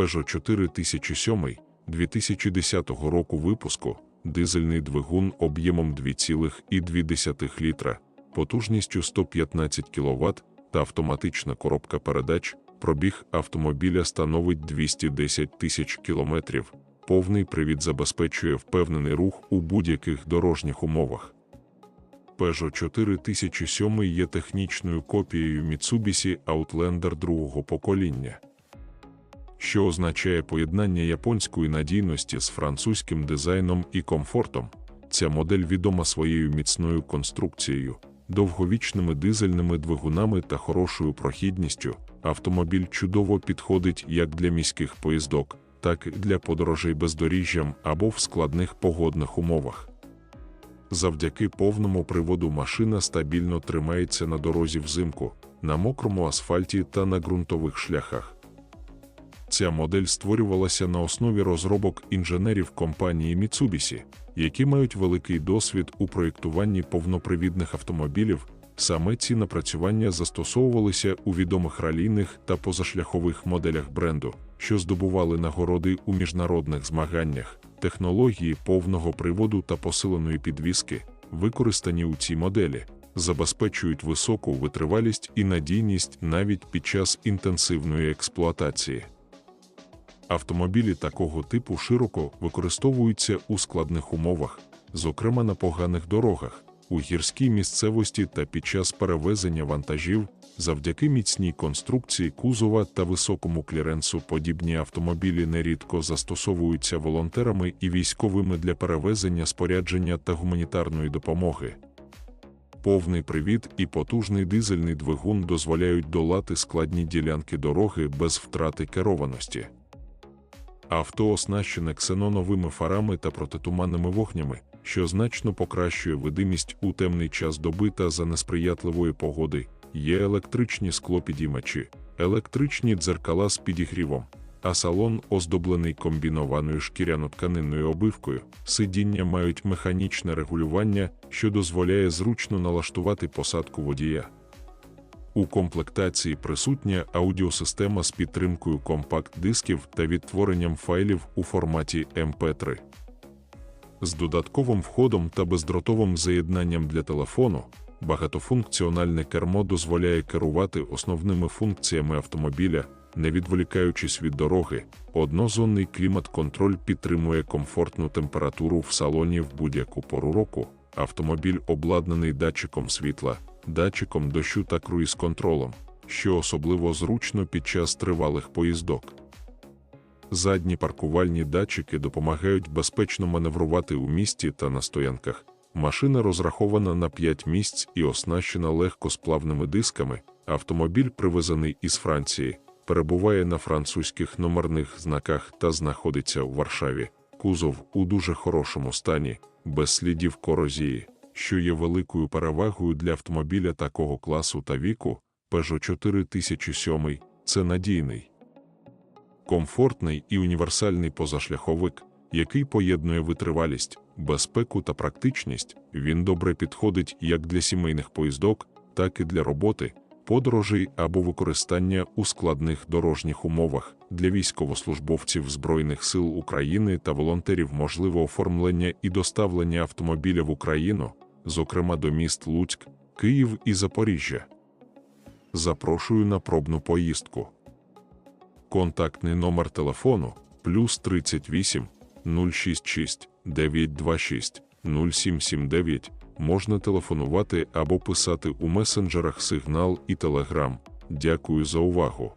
Peugeot 4007 2010 року випуску, дизельний двигун об'ємом 2,2 літра, потужністю 115 кВт та автоматична коробка передач, пробіг автомобіля становить 210 тисяч кілометрів. Повний привід забезпечує впевнений рух у будь-яких дорожніх умовах. Peugeot 4007 є технічною копією Mitsubishi Outlander другого покоління, що означає поєднання японської надійності з французьким дизайном і комфортом. Ця модель відома своєю міцною конструкцією, довговічними дизельними двигунами та хорошою прохідністю. Автомобіль чудово підходить як для міських поїздок, так і для подорожей бездоріжжям або в складних погодних умовах. Завдяки повному приводу машина стабільно тримається на дорозі взимку, на мокрому асфальті та на ґрунтових шляхах. Ця модель створювалася на основі розробок інженерів компанії Mitsubishi, які мають великий досвід у проєктуванні повнопривідних автомобілів. Саме ці напрацювання застосовувалися у відомих ралійних та позашляхових моделях бренду, що здобували нагороди у міжнародних змаганнях. Технології повного приводу та посиленої підвіски, використані у цій моделі, забезпечують високу витривалість і надійність навіть під час інтенсивної експлуатації. Автомобілі такого типу широко використовуються у складних умовах, зокрема на поганих дорогах, у гірській місцевості та під час перевезення вантажів, завдяки міцній конструкції кузова та високому кліренсу подібні автомобілі нерідко застосовуються волонтерами і військовими для перевезення спорядження та гуманітарної допомоги. Повний привід і потужний дизельний двигун дозволяють долати складні ділянки дороги без втрати керованості. Авто оснащене ксеноновими фарами та протитуманними вогнями, що значно покращує видимість у темний час доби та за несприятливої погоди, є електричні склопідіймачі, електричні дзеркала з підігрівом, а салон оздоблений комбінованою шкіряно-тканинною обивкою, сидіння мають механічне регулювання, що дозволяє зручно налаштувати посадку водія. У комплектації присутня аудіосистема з підтримкою компакт-дисків та відтворенням файлів у форматі MP3. З додатковим входом та бездротовим заєднанням для телефону, багатофункціональне кермо дозволяє керувати основними функціями автомобіля, не відволікаючись від дороги. Однозонний клімат-контроль підтримує комфортну температуру в салоні в будь-яку пору року. Автомобіль обладнаний датчиком світла, датчиком дощу та круїз-контролем, що особливо зручно під час тривалих поїздок. Задні паркувальні датчики допомагають безпечно маневрувати у місті та на стоянках. Машина розрахована на 5 місць і оснащена легкосплавними дисками. Автомобіль, привезений із Франції, перебуває на французьких номерних знаках та знаходиться у Варшаві. Кузов у дуже хорошому стані, без слідів корозії, що є великою перевагою для автомобіля такого класу та віку. Peugeot 4007 – це надійний, комфортний і універсальний позашляховик, який поєднує витривалість, безпеку та практичність. Він добре підходить як для сімейних поїздок, так і для роботи, подорожей або використання у складних дорожніх умовах для військовослужбовців Збройних сил України та волонтерів можливо оформлення і доставлення автомобіля в Україну, зокрема до міст Луцьк, Київ і Запоріжжя. Запрошую на пробну поїздку. Контактний номер телефону плюс 38 066 926 0779 можна телефонувати або писати у месенджерах Сигнал і Телеграм. Дякую за увагу.